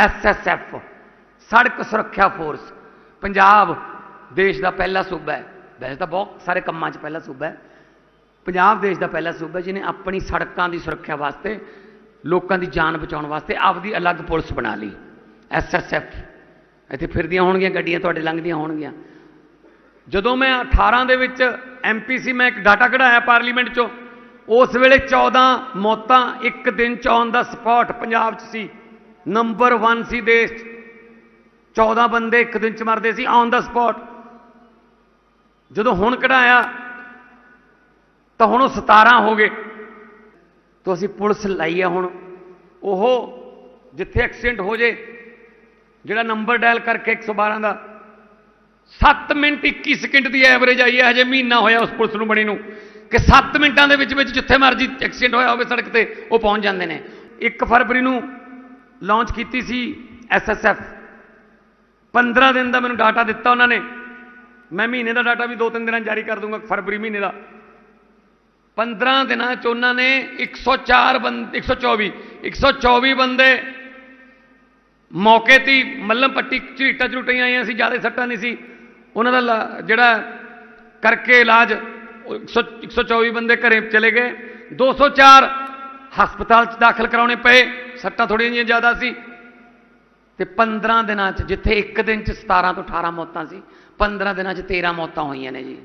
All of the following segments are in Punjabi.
ਐਸਐਸਐਫ ਸੜਕ ਸੁਰੱਖਿਆ ਫੋਰਸ ਪੰਜਾਬ ਦੇਸ਼ ਦਾ ਪਹਿਲਾ ਸੂਬਾ ਹੈ। ਵੈਸੇ ਤਾਂ ਬਹੁਤ ਸਾਰੇ ਕੰਮਾਂ 'ਚ ਪਹਿਲਾ ਸੂਬਾ ਹੈ। ਪੰਜਾਬ ਦੇਸ਼ ਦਾ ਪਹਿਲਾ ਸੂਬਾ ਜਿਹਨੇ ਆਪਣੀ ਸੜਕਾਂ ਦੀ ਸੁਰੱਖਿਆ ਵਾਸਤੇ, ਲੋਕਾਂ ਦੀ ਜਾਨ ਬਚਾਉਣ ਵਾਸਤੇ ਆਪਦੀ ਅਲੱਗ ਪੁਲਿਸ ਬਣਾ ਲਈ। ਐਸਐਸਐਫ ਇੱਥੇ ਫਿਰਦੀਆਂ ਹੋਣਗੀਆਂ, ਗੱਡੀਆਂ ਤੁਹਾਡੇ ਲੰਘਦੀਆਂ ਹੋਣਗੀਆਂ। ਜਦੋਂ ਮੈਂ 18 ਦੇ ਵਿੱਚ ਐਮਪੀ ਸੀ ਮੈਂ ਇੱਕ ਡਾਟਾ ਕਢਾਇਆ ਪਾਰਲੀਮੈਂਟ 'ਚੋਂ, ਉਸ ਵੇਲੇ 14 ਮੌਤਾਂ ਇੱਕ ਦਿਨ 'ਚ ਆਉਣ ਦਾ ਸਪੌਟ ਪੰਜਾਬ 'ਚ ਸੀ। ਨੰਬਰ 1 ਸੀ ਦੇਸ਼ 'ਚ। 14 ਬੰਦੇ ਇੱਕ ਦਿਨ 'ਚ ਮਰਦੇ ਸੀ ਔਨ ਦਾ ਸਪੌਟ। ਜਦੋਂ ਹੁਣ ਕਢਾਇਆ, ਤਾਂ ਹੁਣ ਉਹ 17 ਹੋ ਗਏ। ਤਾਂ ਅਸੀਂ ਪੁਲਿਸ ਲਾਈ ਆ ਹੁਣ। ਉਹ ਜਿੱਥੇ ਐਕਸੀਡੈਂਟ ਹੋ ਜੇ, ਜਿਹੜਾ ਨੰਬਰ ਡਾਇਲ ਕਰਕੇ 112 ਦਾ। 7 ਮਿੰਟ 21 ਸਕਿੰਟ ਦੀ ਐਵਰੇਜ ਆਈ ਹੈ, ਹਜੇ ਮਹੀਨਾ ਹੋਇਆ ਉਸ ਪੁਲਿਸ ਨੂੰ ਬਣੀ ਨੂੰ। ਕਿ 7 ਮਿੰਟਾਂ ਦੇ ਵਿੱਚ ਵਿੱਚ ਜਿੱਥੇ ਮਰਜ਼ੀ ਐਕਸੀਡੈਂਟ ਹੋਇਆ ਹੋਵੇ ਸੜਕ ਤੇ, ਉਹ ਪਹੁੰਚ ਜਾਂਦੇ ਨੇ। 1 ਫਰਵਰੀ ਨੂੰ ਲਾਂਚ ਕੀਤੀ ਸੀ ਐਸਐਸਐਫ 15 ਦਿਨ ਦਾ ਮੈਨੂੰ ਡਾਟਾ ਦਿੱਤਾ ਉਹਨਾਂ ਨੇ। ਮੈਂ ਮਹੀਨੇ ਦਾ ਡਾਟਾ ਵੀ 2-3 ਦਿਨਾਂ ਜਾਰੀ ਕਰ ਦੂੰਗਾ, ਫਰਵਰੀ ਮਹੀਨੇ ਦਾ। 15 ਦਿਨਾਂ ਚ ਉਹਨਾਂ ਨੇ 104 ਬੰਦੇ 124 124 ਬੰਦੇ ਮੌਕੇ ਤੇ ਮੱਲਮ ਪੱਟੀ ਝਰੀਟਾਂ ਝਰੂਟੀਆਂ ਆਈਆਂ ਸੀ, ਜ਼ਿਆਦਾ ਸੱਟਾਂ ਨਹੀਂ ਸੀ। ਉਹਨਾਂ ਦਾ ਲਾ- ਜਿਹੜਾ ਕਰਕੇ ਇਲਾਜ, ਉਹ 100 124 ਬੰਦੇ ਘਰੇ ਚਲੇ ਗਏ। 204 ਹਸਪਤਾਲ ਚ ਦਾਖਲ ਕਰਾਉਣੇ ਪਏ। ਸੱਟਾਂ ਥੋੜੀਆਂ ਜਿਹੀਆਂ ਜ਼ਿਆਦਾ ਸੀ। ਤੇ 15 ਦਿਨਾਂ ਚ ਜਿੱਥੇ ਇੱਕ ਦਿਨ ਚ 17 ਤੋਂ 18 ਮੌਤਾਂ ਸੀ 15 ਦਿਨਾਂ ਚ 13 ਮੌਤਾਂ ਹੋਈਆਂ ਨੇ ਜੀ।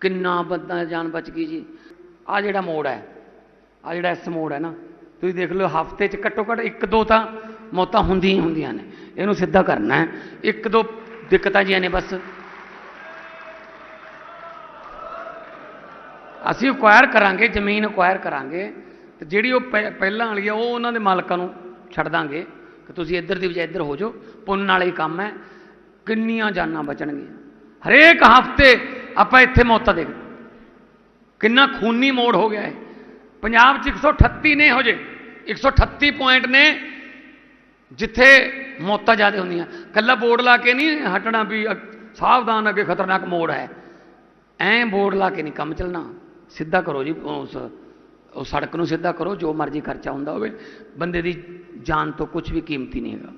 ਕਿੰਨਾ ਬੰਦਾ ਜਾਨ ਬਚ ਗਈ ਜੀ। ਆ ਜਿਹੜਾ ਮੋੜ ਹੈ ਆ ਜਿਹੜਾ ਇਸ ਮੋੜ ਹੈ ਨਾ, ਤੁਸੀਂ ਦੇਖ ਲਓ ਹਫ਼ਤੇ ਚ ਘੱਟੋ ਘੱਟ ਇੱਕ ਦੋ ਤਾਂ ਮੌਤਾਂ ਹੁੰਦੀਆਂ ਹੀ ਹੁੰਦੀਆਂ ਨੇ। ਇਹਨੂੰ ਸਿੱਧਾ ਕਰਨਾ ਹੈ। ਇੱਕ ਦੋ ਦਿੱਕਤਾਂ ਜੀਆਂ ਨੇ ਬਸ। ਅਸੀਂ ਅਕਵਾਇਰ ਕਰਾਂਗੇ, ਜ਼ਮੀਨ ਅਕਵਾਇਰ ਕਰਾਂਗੇ। ਤੇ ਜਿਹੜੀ ਉਹ ਪਹਿ- ਪਹਿਲਾਂ ਵਾਲੀ ਆ, ਉਹ ਉਹਨਾਂ ਦੇ ਮਾਲਕਾਂ ਨੂੰ ਛੱਡ ਦਾਂਗੇ। ਕਿ ਤੁਸੀਂ ਇੱਧਰ ਦੀ ਬਜਾਏ ਇੱਧਰ ਹੋ ਜਾਓ। ਪੁੰਨ ਵਾਲੇ ਕੰਮ ਹੈ। ਕਿੰਨੀਆਂ ਜਾਨਾਂ ਬਚਣਗੀਆਂ। ਹਰੇਕ ਹਫ਼ਤੇ ਆਪਾਂ ਇੱਥੇ ਮੌਤਾਂ ਦੇਖ, ਕਿੰਨਾ ਖੂਨੀ ਮੋੜ ਹੋ ਗਿਆ ਹੈ। ਪੰਜਾਬ 'ਚ 138 ਨੇ ਹੋ ਜੇ 138 ਪੁਆਇੰਟ ਨੇ ਜਿੱਥੇ ਮੌਤਾਂ ਜ਼ਿਆਦਾ ਹੁੰਦੀਆਂ। ਕੱਲਾ ਬੋਰਡ ਲਾ ਕੇ ਨਹੀਂ ਹਟਣਾ ਵੀ ਸਾਵਧਾਨ ਅੱਗੇ ਖਤਰਨਾਕ ਮੋੜ ਹੈ। ਐਂ ਬੋਰਡ ਲਾ ਕੇ ਨਹੀਂ ਕੰਮ ਚੱਲਣਾ। ਸਿੱਧਾ ਕਰੋ ਜੀ, ਉਸ ਉਹ ਸੜਕ ਨੂੰ ਸਿੱਧਾ ਕਰੋ, ਜੋ ਮਰਜ਼ੀ ਖਰਚਾ ਹੁੰਦਾ ਹੋਵੇ, ਬੰਦੇ ਦੀ ਜਾਨ ਤੋਂ ਕੁਝ ਵੀ ਕੀਮਤੀ ਨਹੀਂ ਹੈਗਾ।